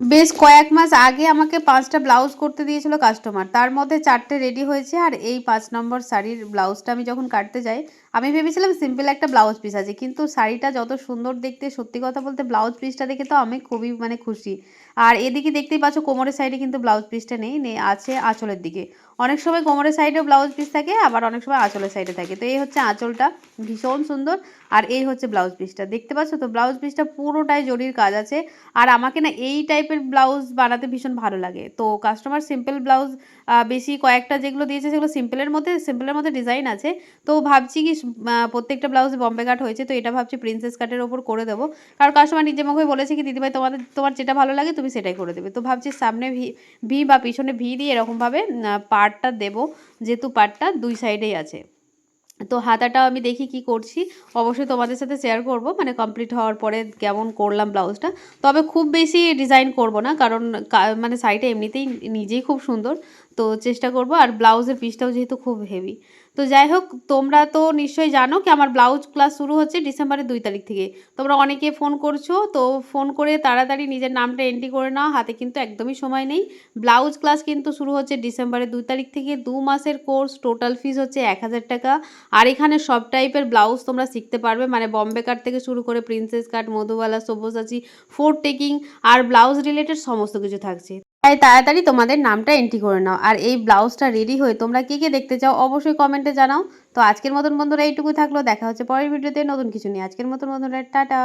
বেশ কয়েক মাস আগে আমাকে পাঁচটা ব্লাউজ করতে দিয়েছিল কাস্টমার। তার মধ্যে চারটে রেডি হয়েছে আর এই পাঁচ নম্বর শাড়ির ব্লাউজটা আমি যখন কাটতে যাই, আমি ভেবেছিলাম সিম্পল একটা ব্লাউজ পিস আছে, কিন্তু শাড়িটা যত সুন্দর দেখতে, সত্যি কথা বলতে ব্লাউজ পিসটা দেখে তো আমি খুবই মানে খুশি। আর এদিকে দেখতেই পাচ্ছ কোমরের সাইডে কিন্তু ব্লাউজ পিসটা নেই নেই আছে আঁচলের দিকে। অনেক সময় কোমরের সাইডেও ব্লাউজ পিস থাকে, আবার অনেক সময় আঁচলের সাইডে থাকে। তো এই হচ্ছে আঁচলটা, ভীষণ সুন্দর। আর এই হচ্ছে ব্লাউজ পিসটা দেখতে পাচ্ছ তো, ব্লাউজ পিসটা পুরোটাই জরির কাজ আছে। আর আমাকে না এই টাইপের ব্লাউজ বানাতে ভীষণ ভালো লাগে। তো কাস্টমার সিম্পল ব্লাউজ বেশি কয়েকটা যেগুলো দিয়েছে সেগুলো সিম্পলের মধ্যে সিম্পলের মধ্যে ডিজাইন আছে। তো ভাবছি কি প্রত্যেকটা ব্লাউজ বম্বে কাট হয়েছে, তো এটা ভাবছি প্রিন্সেস কাটের ওপর করে দেবো। কারণ কাস্টমার নিজে মুখে বলেছে কি, দিদিভাই, তোমাদের, তোমার যেটা ভালো লাগে, তুমি সেটাই করে দেবে। তো ভাবছি সামনে ভি ভি বা পিছনে ভি দিয়ে এরকমভাবে পার্টটা দেবো। যেহেতু পার্টটা দুই সাইডেই আছে। তো হাতাটাও আমি দেখি কি করছি। অবশ্যই তোমাদের সাথে শেয়ার করব মানে কমপ্লিট হওয়ার পরে কেমন করলাম ব্লাউজটা। তবে খুব বেশি ডিজাইন করব না, কারণ মানে শাড়িটা এমনিতেই নিজেই খুব সুন্দর। তো চেষ্টা করব। আর ব্লাউজের পিসটাও যেহেতু খুব হেভি তো যাই হোক, তোমরা তো নিশ্চয়ই জানো কি আমার ব্লাউজ ক্লাস শুরু হচ্ছে ডিসেম্বরের দুই তারিখ থেকে। তোমরা অনেকে ফোন করছ, তো ফোন করে তাড়াতাড়ি নিজের নামটা এন্ট্রি করে নাও। হাতে কিন্তু একদমই সময় নেই। ব্লাউজ ক্লাস কিন্তু শুরু হচ্ছে ডিসেম্বরের দুই তারিখ থেকে। দু মাসের কোর্স টোটাল ফিস হচ্ছে এক হাজার টাকা। আর এখানে সব টাইপের ব্লাউজ তোমরা শিখতে পারবে। মানে বম্বে কাট থেকে শুরু করে প্রিন্সেস কাট, মধুবালা, সব্যসাচী ফোর টেকিং আর ব্লাউজ রিলেটেড সমস্ত কিছু থাকছে। তাই তাড়াতাড়ি তোমাদের নামটা এন্ট্রি করে নাও। আর এই ব্লাউজটা রেডি হয়ে তোমরা কে কে দেখতে চাও অবশ্যই কমেন্টে জানাও। তো আজকের মতন বন্ধুরা এইটুকু থাকল। দেখা হচ্ছে পরের ভিডিওতে নতুন কিছু নিয়ে। আজকের মতন বন্ধুরা, টাটা।